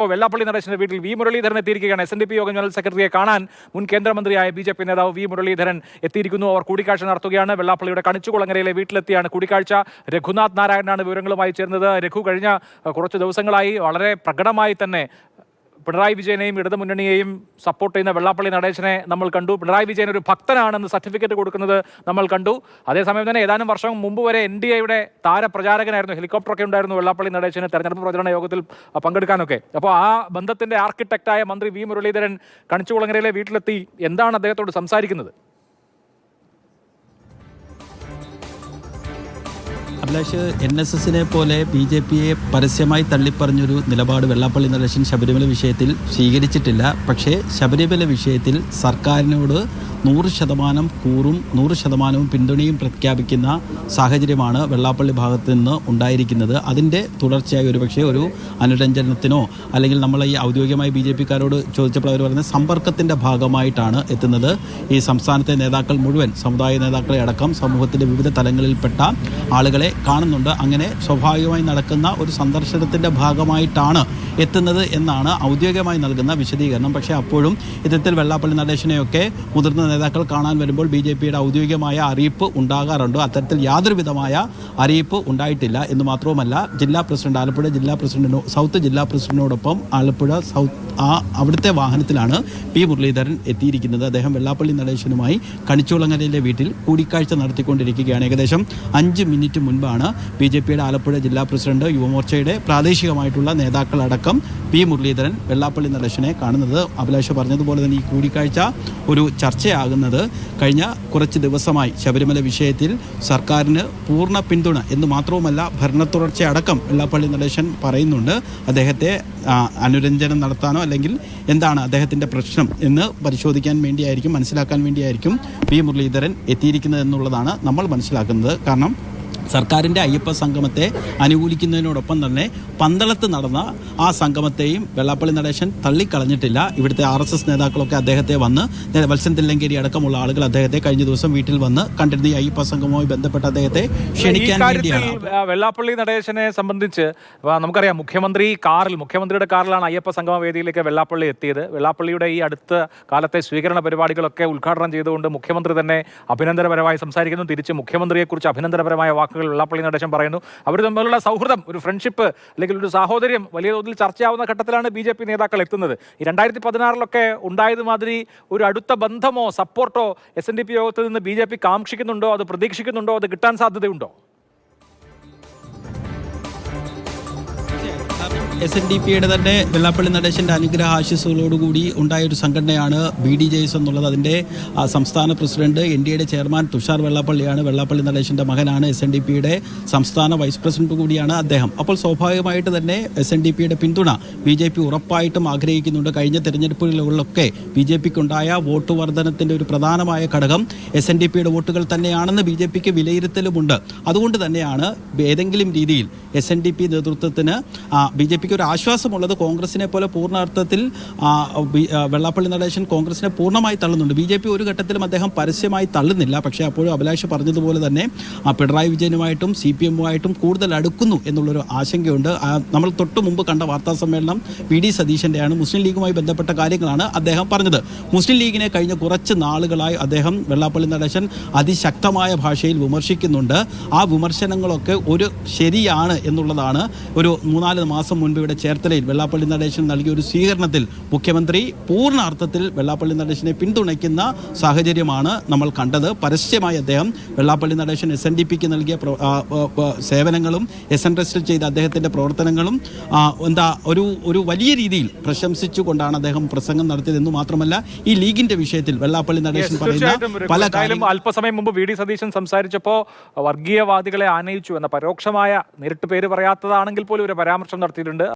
ഇപ്പോൾ വെള്ളാപ്പള്ളി നടേശന്റെ വീട്ടിൽ വി മുരളീധരൻ എത്തിയിരിക്കുകയാണ്. എസ് എൻ ഡി പി യോഗം ജനറൽ സെക്രട്ടറിയെ കാണാൻ മുൻ കേന്ദ്രമന്ത്രിയായ ബി ജെ പി നേതാവ് വി മുരളീധരൻ എത്തിയിരിക്കുന്നു. അവർ കൂടിക്കാഴ്ച നടത്തുകയാണ്. വെള്ളാപ്പള്ളിയുടെ കണിച്ചുകുളങ്ങരയിലെ വീട്ടിലെത്തിയാണ് കൂടിക്കാഴ്ച. രഘുനാഥ് നാരായണനാണ് വിവരങ്ങളുമായി ചേർന്നത് രഘു കഴിഞ്ഞ കുറച്ച് ദിവസങ്ങളായി വളരെ പ്രകടമായി തന്നെ പിണറായി വിജയനെയും ഇടതുമുന്നണിയെയും സപ്പോർട്ട് ചെയ്യുന്ന വെള്ളാപ്പള്ളി നടേശനെ നമ്മൾ കണ്ടു. പിണറായി വിജയൻ ഒരു ഭക്തനാണെന്ന് സർട്ടിഫിക്കറ്റ് കൊടുക്കുന്നത് നമ്മൾ കണ്ടു. അതേസമയം തന്നെ ഏതാനും വർഷം മുമ്പ് വരെ എൻ ഡി എയുടെ താരപ്രചാരകനായിരുന്നു ഹെലികോപ്റ്ററൊക്കെ ഉണ്ടായിരുന്നു വെള്ളാപ്പള്ളി നടേശന് തെരഞ്ഞെടുപ്പ് പ്രചരണ യോഗത്തിൽ പങ്കെടുക്കാനൊക്കെ. അപ്പോൾ ആ ബന്ധത്തിന്റെ ആർക്കിടെക്റ്റായ മന്ത്രി വി മുരളീധരൻ കണിച്ചുകുളങ്ങരയിലെ വീട്ടിലെത്തി. എന്താണ് അദ്ദേഹത്തോട് സംസാരിക്കുന്നത്? അഭിലാഷ് എൻ എസ് എസിനെ പോലെ ബി ജെ പിയെ പരസ്യമായി തള്ളിപ്പറഞ്ഞൊരു നിലപാട് വെള്ളാപ്പള്ളി നടേശൻ ശബരിമല വിഷയത്തിൽ സ്വീകരിച്ചിട്ടില്ല. പക്ഷേ ശബരിമല വിഷയത്തിൽ സർക്കാരിനോട് നൂറ് ശതമാനം കൂറും നൂറ് ശതമാനവും പിന്തുണയും പ്രഖ്യാപിക്കുന്ന സാഹചര്യമാണ് വെള്ളാപ്പള്ളി ഭാഗത്ത് നിന്ന് ഉണ്ടായിരിക്കുന്നത്. അതിന്റെ തുടർച്ചയായി ഒരുപക്ഷെ ഒരു അനുരഞ്ജനത്തിനോ അല്ലെങ്കിൽ നമ്മൾ ഈ ഔദ്യോഗികമായി ബി ജെ പിക്കാരോട് ചോദിച്ചപ്പോൾ അവർ പറയുന്നത് സമ്പർക്കത്തിന്റെ ഭാഗമായിട്ടാണ് എത്തുന്നത്. ഈ സംസ്ഥാനത്തെ നേതാക്കൾ മുഴുവൻ സമുദായ നേതാക്കളെ അടക്കം സമൂഹത്തിന്റെ വിവിധ തലങ്ങളിൽപ്പെട്ട ആളുകളെ കാണുന്നുണ്ട്. അങ്ങനെ സ്വാഭാവികമായി നടക്കുന്ന ഒരു സന്ദർശനത്തിന്റെ ഭാഗമായിട്ടാണ് എത്തുന്നത് എന്നാണ് ഔദ്യോഗികമായി നൽകുന്ന വിശദീകരണം. പക്ഷേ അപ്പോഴും ഇത്തരത്തിൽ വെള്ളാപ്പള്ളി നടേശനെയൊക്കെ മുതിർന്ന നേതാക്കൾ കാണാൻ വരുമ്പോൾ ബി ജെ പിയുടെ ഔദ്യോഗികമായ അറിയിപ്പ് ഉണ്ടാകാറുണ്ട്. അത്തരത്തിൽ യാതൊരുവിധമായ അറിയിപ്പ് ഉണ്ടായിട്ടില്ല എന്ന് മാത്രവുമല്ല ജില്ലാ പ്രസിഡന്റ് ആലപ്പുഴ ജില്ലാ പ്രസിഡന്റിനോ സൗത്ത് ജില്ലാ പ്രസിഡന്റിനോടൊപ്പം ആലപ്പുഴ സൗത്ത് ആ അവിടുത്തെ വാഹനത്തിലാണ് പി മുരളീധരൻ എത്തിയിരിക്കുന്നത്. അദ്ദേഹം വെള്ളാപ്പള്ളി നടേശനുമായി കണിച്ചുളങ്ങരയിലെ വീട്ടിൽ കൂടിക്കാഴ്ച നടത്തിക്കൊണ്ടിരിക്കുകയാണ്. ഏകദേശം അഞ്ച് മിനിറ്റ് മുൻപാണ് ബി ജെ പിയുടെ ആലപ്പുഴ ജില്ലാ പ്രസിഡന്റ് യുവമോർച്ചയുടെ പ്രാദേശികമായിട്ടുള്ള നേതാക്കളടക്കം പി മുരളീധരൻ വെള്ളാപ്പള്ളി നടേശനെ കാണുന്നത്. അഭിലാഷ് പറഞ്ഞതുപോലെ തന്നെ ഈ കൂടിക്കാഴ്ച ഒരു ചർച്ചയാകുന്നത് കഴിഞ്ഞ കുറച്ച് ദിവസമായി ശബരിമല വിഷയത്തിൽ സർക്കാരിന് പൂർണ പിന്തുണ എന്ന് മാത്രവുമല്ല ഭരണത്തുടർച്ച അടക്കം വെള്ളാപ്പള്ളി നടേശൻ പറയുന്നുണ്ട്. അദ്ദേഹത്തെ അനുരഞ്ജനം നടത്താനോ അല്ലെങ്കിൽ എന്താണ് അദ്ദേഹത്തിന്റെ പ്രശ്നം എന്ന് പരിശോധിക്കാൻ വേണ്ടിയായിരിക്കും മനസ്സിലാക്കാൻ വേണ്ടിയായിരിക്കും പി മുരളീധരൻ എത്തിയിരിക്കുന്നത് എന്നുള്ളതാണ് നമ്മൾ മനസ്സിലാക്കുന്നത്. കാരണം സർക്കാരിന്റെ അയ്യപ്പ സംഗമത്തെ അനുകൂലിക്കുന്നതിനോടൊപ്പം തന്നെ പന്തളത്ത് നടന്ന ആ സംഗമത്തെയും വെള്ളാപ്പള്ളി നടേശൻ തള്ളിക്കളഞ്ഞിട്ടില്ല. ഇവിടുത്തെ ആർ എസ് എസ് നേതാക്കളൊക്കെ അദ്ദേഹത്തെ വന്ന് വത്സൻ തില്ലങ്കേരി അടക്കമുള്ള ആളുകൾ അദ്ദേഹത്തെ കഴിഞ്ഞ ദിവസം വീട്ടിൽ വന്ന് കണ്ടിരുന്ന ഈ അയ്യപ്പ സംഗമവുമായി ബന്ധപ്പെട്ട അദ്ദേഹത്തെ ക്ഷണിക്കാൻ വേണ്ടിയാണ്. വെള്ളാപ്പള്ളി നടേശനെ സംബന്ധിച്ച് നമുക്കറിയാം മുഖ്യമന്ത്രി കാറിൽ മുഖ്യമന്ത്രിയുടെ കാറിലാണ് അയ്യപ്പ സംഗമ വേദിയിലേക്ക് വെള്ളാപ്പള്ളി എത്തിയത്. വെള്ളാപ്പള്ളിയുടെ ഈ അടുത്ത കാലത്തെ സ്വീകരണ പരിപാടികളൊക്കെ ഉദ്ഘാടനം ചെയ്തുകൊണ്ട് മുഖ്യമന്ത്രി തന്നെ അഭിനന്ദനപരമായി സംസാരിക്കുന്നു. തിരിച്ച് മുഖ്യമന്ത്രിയെക്കുറിച്ച് അഭിനന്ദനപരമായ വാക്കുകൾ വെള്ളാപ്പള്ളി നടേശൻ പറയുന്നു. അവർ തമ്മിലുള്ള സൗഹൃദം ഒരു ഫ്രണ്ട്ഷിപ്പ് അല്ലെങ്കിൽ ഒരു സാഹോദര്യം വലിയ തോതിൽ ചർച്ചയാവുന്ന ഘട്ടത്തിലാണ് ബി ജെ പി നേതാക്കൾ എത്തുന്നത്. ഈ രണ്ടായിരത്തി പതിനാറിലൊക്കെ ഉണ്ടായത് മാതിരി ഒരു അടുത്ത ബന്ധമോ സപ്പോർട്ടോ എസ് എൻ ഡി പി യോഗത്തിൽ നിന്ന് ബി ജെ പി കാക്ഷിക്കുന്നുണ്ടോ അത് പ്രതീക്ഷിക്കുന്നുണ്ടോ അത് കിട്ടാൻ സാധ്യതയുണ്ടോ? എസ് എൻ ഡി പിയുടെ തന്നെ വെള്ളാപ്പള്ളി നടേശന്റെ അനുഗ്രഹ ആശിസുകളോടുകൂടി ഉണ്ടായ ഒരു സംഘടനയാണ് ബി ഡി ജെ എസ് എന്നുള്ളത് അതിന്റെ സംസ്ഥാന പ്രസിഡന്റ് എൻ ഡി എയുടെ ചെയർമാൻ തുഷാർ വെള്ളാപ്പള്ളിയാണ്. വെള്ളാപ്പള്ളി നടേശന്റെ മകനാണ് എസ് എൻ ഡി പിയുടെ സംസ്ഥാന വൈസ് പ്രസിഡന്റ് കൂടിയാണ് അദ്ദേഹം. അപ്പോൾ സ്വാഭാവികമായിട്ട് തന്നെ എസ് എൻ ഡി പിയുടെ പിന്തുണ ബി ജെ പി ഉറപ്പായിട്ടും ആഗ്രഹിക്കുന്നുണ്ട്. കഴിഞ്ഞ തെരഞ്ഞെടുപ്പുകളിലൊക്കെ ബി ജെ പിക്കുണ്ടായ വോട്ട് വർധനത്തിന്റെ ഒരു പ്രധാനമായ ഘടകം എസ് എൻ ഡി പിയുടെ വോട്ടുകൾ തന്നെയാണെന്ന് ബി ജെ പിക്ക് വിലയിരുത്തലുമുണ്ട്. അതുകൊണ്ട് തന്നെയാണ് ഏതെങ്കിലും രീതിയിൽ എസ് എൻ ഡി പി നേതൃത്വത്തിന് ബി ജെ പിക്ക് ഒരു ആശ്വാസമുള്ളത് കോൺഗ്രസിനെ പോലെ പൂർണാർത്ഥത്തിൽ വെള്ളാപ്പള്ളി നടേശൻ കോൺഗ്രസിനെ പൂർണമായി തള്ളുന്നുണ്ട്. ബി ജെ പി ഒരു ഘട്ടത്തിലും അദ്ദേഹം പരസ്യമായി തള്ളുന്നില്ല. പക്ഷേ അപ്പോഴും അഭിലാഷ് പറഞ്ഞതുപോലെ തന്നെ പിണറായി വിജയനുമായിട്ടും സി പി എമ്മുമായിട്ടും കൂടുതൽ അടുക്കുന്നു എന്നുള്ളൊരു ആശങ്കയുണ്ട്. നമ്മൾ തൊട്ട് മുമ്പ് കണ്ട വാർത്താ സമ്മേളനം വി ഡി സതീശന്റെയാണ് മുസ്ലിം ലീഗുമായി ബന്ധപ്പെട്ട കാര്യങ്ങളാണ് അദ്ദേഹം പറഞ്ഞത്. മുസ്ലിം ലീഗിനെ കഴിഞ്ഞ കുറച്ച് നാളുകളായി അദ്ദേഹം വെള്ളാപ്പള്ളി നടേശൻ അതിശക്തമായ ഭാഷയിൽ വിമർശിക്കുന്നുണ്ട്. ആ വിമർശനങ്ങളൊക്കെ ഒരു ശരിയാണ് എന്നുള്ളതാണ് ഒരു മൂന്നാൽ മാസം മുൻപ് ഇവിടെ ചേർത്തലയിൽ വെള്ളാപ്പള്ളി നടേശൻ നൽകിയ ഒരു സ്വീകരണത്തിൽ മുഖ്യമന്ത്രി പൂർണ അർത്ഥത്തിൽ വെള്ളാപ്പള്ളി നടേശനെ പിന്തുണയ്ക്കുന്ന സാഹചര്യമാണ് നമ്മൾ കണ്ടത്. പരസ്യമായി അദ്ദേഹം Vellappally Natesan S N D പിക്ക് നൽകിയ സേവനങ്ങളും എസ് എൻ രജിസ്റ്റർ ചെയ്ത അദ്ദേഹത്തിന്റെ പ്രവർത്തനങ്ങളും എന്താ ഒരു ഒരു വലിയ രീതിയിൽ പ്രശംസിച്ചുകൊണ്ടാണ് അദ്ദേഹം പ്രസംഗം നടത്തിയത് എന്ന് മാത്രമല്ല ഈ ലീഗിന്റെ വിഷയത്തിൽ വെള്ളാപ്പള്ളി നടേശൻ പറയുന്ന പല കാര്യം കാര്യങ്ങളും അല്പസമയം മുമ്പ് വി ഡി സതീശൻ സംസാരിച്ചപ്പോൾ വർഗീയവാദികളെ ആനയിച്ചു എന്ന പരോക്ഷമായ നേരിട്ട് പേര് പറയാത്തതാണെങ്കിൽ പോലും ഒരു പരാമർശം നടത്തിയിട്ടുണ്ട്.